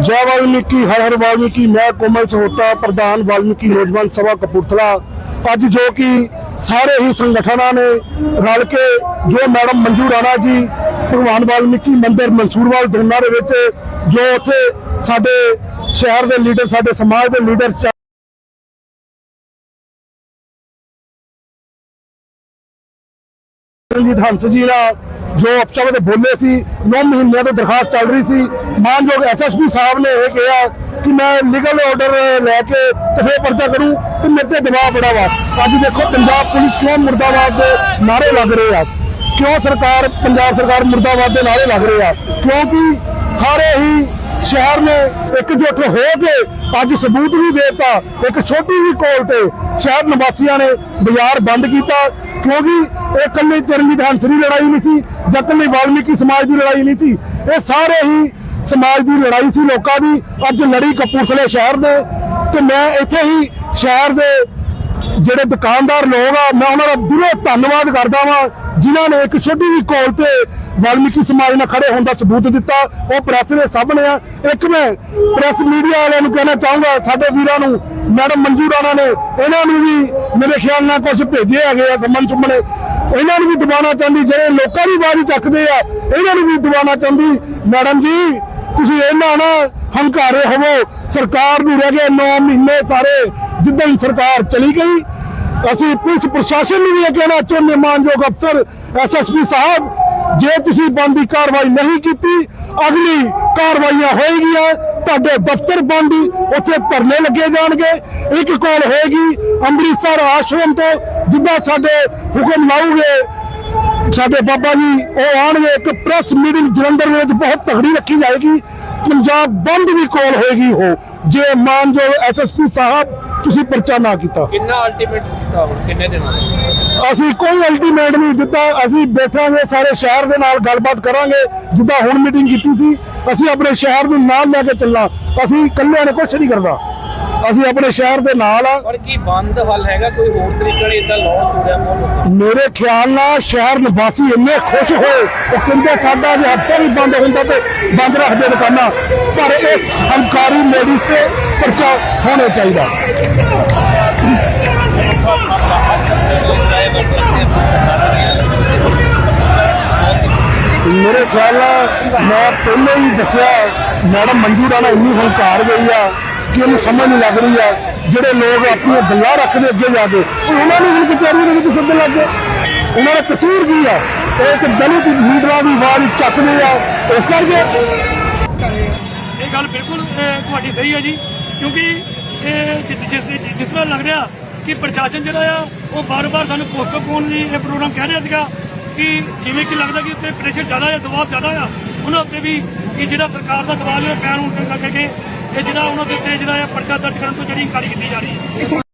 जय वाल्मीकि हर हर वाल्मीकि मैं कोमल सहोता प्रधान वाल्मीकि नौजवान सभा कपूरथला ਅੱਜ ਜੋ ਕਿ ਸਾਰੇ ਹੀ ਸੰਗਠਨਾਂ ਨੇ ਰਲ ਕੇ ਜੋ ਮੈਡਮ ਮੰਜੂ ਰਾਣਾ ਜੀ ਭਗਵਾਨ ਵਾਲਮੀਕੀ ਮੰਦਿਰ ਮਨਸੂਰਵਾਲ ਦੋਨਾਂ ਦੇ ਵਿੱਚ ਜੋ ਉੱਥੇ ਸਾਡੇ ਸ਼ਹਿਰ ਦੇ ਲੀਡਰ ਸਾਡੇ ਸਮਾਜ ਦੇ ਲੀਡਰ ਚ- ਰਣਜੀਤ ਹੰਸ ਜੀ ਨਾਲ ਜੋ ਅਪਸ਼ਬਦ ਬੋਲੇ ਸੀ 9 ਮਹੀਨਿਆਂ ਤੋਂ ਦਰਖਾਸਤ ਚੱਲ ਰਹੀ ਸੀ। ਮਾਨਯੋਗ ਐਸਐਸਪੀ ਸਾਹਿਬ ਨੇ ਇਹ ਕਿਹਾ ਕਿ ਮੈਂ ਲੀਗਲ ਆਰਡਰ ਲੈ ਕੇ ਤੇ ਫਿਰ ਪਰਚਾ ਕਰੂੰ ਤੇ ਮੇਰੇ ਤੇ ਦਬਾਅ ਬੜਾ ਵਾ। ਅੱਜ ਦੇਖੋ, ਪੰਜਾਬ ਪੁਲਿਸ ਕਿਉਂ ਮੁਰਦਾਬਾਦ ਦੇ ਨਾਰੇ ਲੱਗ ਰਹੇ ਆ? ਕਿਉਂ ਸਰਕਾਰ, ਪੰਜਾਬ ਸਰਕਾਰ ਮੁਰਦਾਬਾਦ ਦੇ ਨਾਰੇ ਲੱਗ ਰਹੇ ਆ? ਕਿਉਂਕਿ ਸਾਰੇ ਹੀ ਸ਼ਹਿਰ ਨੇ ਇਕਜੁੱਟ ਹੋ ਕੇ ਅੱਜ ਸਬੂਤ ਵੀ ਦੇਤਾ, ਇੱਕ ਛੋਟੀ ਜਿਹੀ ਕੋਲ ਤੇ ਸ਼ਹਿਰ ਨਿਵਾਸੀਆਂ ਨੇ ਬਾਜ਼ਾਰ ਬੰਦ ਕੀਤਾ। ਕਿਉਂਕਿ ਇਹ ਇਕੱਲੇ ਚਰਨਜੀਤ ਹੰਸ ਦੀ ਲੜਾਈ ਨਹੀਂ ਸੀ ਜਾਂ ਇਕੱਲੀ ਵਾਲਮੀਕੀ ਸਮਾਜ ਦੀ ਲੜਾਈ ਨਹੀਂ ਸੀ। ਇਹ ਸਾਰੇ ਹੀ ਸਮਾਜ ਦੀ ਲੜਾਈ ਸੀ ਲੋਕਾਂ ਦੀ। ਅੱਜ ਲੜੀ ਕਪੂਰਥਲੇ ਸ਼ਹਿਰ ਦੇ ਤੇ ਮੈਂ ਇੱਥੇ ਹੀ ਸ਼ਹਿਰ ਦੇ ਜਿਹੜੇ ਦੁਕਾਨਦਾਰ ਲੋਕ ਆ, ਮੈਂ ਉਹਨਾਂ ਦਾ ਦਿਲੋਂ ਧੰਨਵਾਦ ਕਰਦਾ ਵਾਂ, ਜਿਨ੍ਹਾਂ ਨੇ ਇੱਕ ਛੋਟੀ ਜਿਹੀ ਕੋਲ ਤੇ ਵਾਲਮੀਕੀ ਸਮਾਜ ਨਾਲ ਖੜੇ ਹੋਣ ਦਾ ਸਬੂਤ ਦਿੱਤਾ। ਉਹ ਪ੍ਰੈਸ ਦੇ ਸਾਹਮਣੇ ਆ। ਇੱਕ ਮੈਂ ਪ੍ਰੈਸ ਮੀਡੀਆ ਵਾਲਿਆਂ ਨੂੰ ਕਹਿਣਾ ਚਾਹੂੰਗਾ, ਸਾਡੇ ਵੀਰਾਂ ਨੂੰ, ਮੈਡਮ ਮੰਜੂ ਰਾਣਾ ਨੇ, ਇਹਨਾਂ ਨੂੰ ਵੀ ਮੇਰੇ ਖਿਆਲ ਨਾਲ ਕੁਝ ਭੇਜੇ ਹੈਗੇ ਆ ਸੰਮਨ ਸੁਮਣੇ ਇਹਨਾਂ ਨੂੰ ਵੀ ਦਬਾਉਣਾ ਚਾਹੁੰਦੀ, ਜਿਹੜੇ ਲੋਕਾਂ ਦੀ ਆਵਾਜ਼ ਚੱਕਦੇ ਆ, ਇਹਨਾਂ ਨੂੰ ਵੀ ਦਬਾਉਣਾ ਚਾਹੁੰਦੀ। ਮੈਡਮ ਜੀ, ਤੁਸੀਂ ਇਹਨਾਂ ਨਾ ਹੰਕਾਰੇ ਹੋਵੋ। ਸਰਕਾਰ ਨੂੰ ਰਹਿ ਗਏ 9 ਮਹੀਨੇ ਸਾਰੇ, ਜਿੱਦਾਂ ਹੀ ਸਰਕਾਰ ਚਲੀ ਗਈ। ਅਸੀਂ ਪੁਲਿਸ ਪ੍ਰਸ਼ਾਸਨ ਨੂੰ ਵੀ ਇਹ ਕਹਿਣਾ ਚਾਹੁੰਦੇ ਮਾਨਯੋਗ ਅਫਸਰ ਐਸਐਸਪੀ ਸਾਹਿਬ, ਜੇ ਤੁਸੀਂ ਬੰਦੀ ਕਾਰਵਾਈ ਨਹੀਂ ਕੀਤੀ, ਅਗਲੀ ਕਾਰਵਾਈਆਂ ਹੋਏਗੀਆਂ। ਤੁਹਾਡੇ ਦਫ਼ਤਰ ਬੰਦ, ਉੱਥੇ ਧਰਨੇ ਲੱਗੇ ਜਾਣਗੇ। ਇੱਕ ਕੋਲ ਹੋਏਗੀ ਅੰਮ੍ਰਿਤਸਰ ਆਸ਼ਰਮ ਤੋਂ, ਜਿੱਦਾਂ ਸਾਡੇ ਹੁਕਮ ਲਾਉਗੇ ਸਾਡੇ ਬਾਬਾ ਜੀ ਉਹ ਆਣਗੇ ਇੱਕ ਪ੍ਰੈਸ ਮੀਟਿੰਗ ਜਲੰਧਰ ਦੇ ਵਿੱਚ ਬਹੁਤ ਤਗੜੀ ਰੱਖੀ ਜਾਏਗੀ ਪੰਜਾਬ ਬੰਦ ਵੀ ਕਾਲ ਹੋਏਗੀ ਹੋ ਜੇ ਮਾਨਯੋਗ ਐਸਐਸਪੀ ਸਾਹਿਬ ਤੁਸੀਂ ਪਰਚਾ ਨਾ ਕੀਤਾ। ਕਿੰਨਾ ਅਲਟੀਮੇਟ ਦਿੱਤਾ ਹੁਣ ਕਿੰਨੇ ਦਿਨਾਂ ਦਾ? ਅਸੀਂ ਕੋਈ ਅਲਟੀਮੇਟ ਨਹੀਂ ਦਿੱਤਾ ਅਸੀਂ ਬੈਠਾਂਗੇ ਸਾਰੇ ਸ਼ਹਿਰ ਦੇ ਨਾਲ ਗੱਲਬਾਤ ਕਰਾਂਗੇ ਜਿੱਦਾਂ ਹੁਣ ਮੀਟਿੰਗ ਕੀਤੀ ਸੀ ਅਸੀਂ ਆਪਣੇ ਸ਼ਹਿਰ ਨੂੰ ਨਾਲ ਲੈ ਕੇ ਚੱਲਾਂ ਅਸੀਂ ਇਕੱਲਿਆਂ ਨੇ ਕੁਝ ਨਹੀਂ ਕਰਨਾ। ਅਸੀਂ ਆਪਣੇ ਸ਼ਹਿਰ ਦੇ ਨਾਲ ਆ। ਪਰ ਕੀ ਬੰਦ ਹੱਲ ਹੈਗਾ? ਕੋਈ ਹੋਰ ਤਰੀਕਾ ਨਹੀਂ ਇਦਾਂ ਲਾਸ ਹੋ ਰਿਹਾ ਬਹੁਤ ਮੇਰੇ ਖਿਆਲ ਨਾਲ ਸ਼ਹਿਰ ਨਿਵਾਸੀ ਇੰਨੇ ਖੁਸ਼ ਹੋਏ ਉਹ ਕਹਿੰਦੇ ਸਾਡਾ ਜੇ ਹਫਤਾ ਵੀ ਬੰਦ ਹੁੰਦਾ ਤੇ ਬੰਦ ਰੱਖਦੇ ਦੁਕਾਨਾਂ। ਪਰ ਇਹ ਹੰਕਾਰੀ ਲੇਡੀਜ਼ ਤੇ ਪਰਚਾ ਹੋਣਾ ਚਾਹੀਦਾ। ਮੇਰੇ ਖਿਆਲ ਨਾਲ ਮੈਂ ਪਹਿਲਾਂ ਹੀ ਦੱਸਿਆ ਮੈਡਮ ਮੰਜੂ ਰਾਣਾ ਇੰਨੀ ਹੰਕਾਰ ਗਈ ਆ। ਕਿ ਉਹਨੂੰ ਸਮਝ ਨਹੀਂ ਲੱਗ ਰਹੀ ਆ। ਜਿਹੜੇ ਲੋਕ ਆਪਣੀਆਂ ਗੱਲਾਂ ਰੱਖਦੇ ਅੱਗੇ ਜਾ ਕੇ ਉਹਨਾਂ ਨੂੰ ਵੀ ਕਚਹਿਰੀ ਦੇ ਵਿੱਚ ਸੱਦਣ ਲੱਗ ਗਏ। ਉਹਨਾਂ ਦਾ ਕਸੂਰ ਕੀ ਆ? ਇਹ ਇੱਕ ਦਲਿਤ ਲੀਡਰਾਂ ਦੀ ਆਵਾਜ਼ ਚੱਕਦੇ ਆ। ਇਸ ਕਰਕੇ ਇਹ ਗੱਲ ਬਿਲਕੁਲ ਤੁਹਾਡੀ ਸਹੀ ਹੈ ਜੀ। ਕਿਉਂਕਿ ਇਹ ਜਿਸ ਤਰ੍ਹਾਂ ਲੱਗ ਰਿਹਾ ਕਿ ਪ੍ਰਸ਼ਾਸਨ ਜਿਹੜਾ ਆ, ਉਹ ਬਾਰ-ਬਾਰ ਸਾਨੂੰ ਪੋਸਟਪੋਨ ਦੀ ਇਹ ਪ੍ਰੋਗਰਾਮ ਕਹਿ ਰਿਹਾ ਸੀਗਾ ਕਿ ਜਿਵੇਂ ਕਿ ਲੱਗਦਾ ਕਿ ਉੱਤੇ ਪ੍ਰੈਸ਼ਰ ਜ਼ਿਆਦਾ ਆ, ਦਬਾਅ ਜ਼ਿਆਦਾ ਆ, ਉਹਨਾਂ ਉੱਤੇ ਵੀ ਕਿ ਜਿਹੜਾ ਸਰਕਾਰ ਦਾ ਦਬਾਅ ਹੈ ਪੈਣ ਹੋਣ ਕਰਕੇ ਇਹ ਜਿਹੜਾ ਉਹਨਾਂ ਦੇ ਉੱਤੇ ਜਿਹੜਾ ਆ ਪਰਚਾ ਦਰਜ ਕਰਨ ਤੋਂ ਜਿਹੜੀ ਇਨਕਾਰੀ ਕੀਤੀ ਜਾ ਰਹੀ ਹੈ।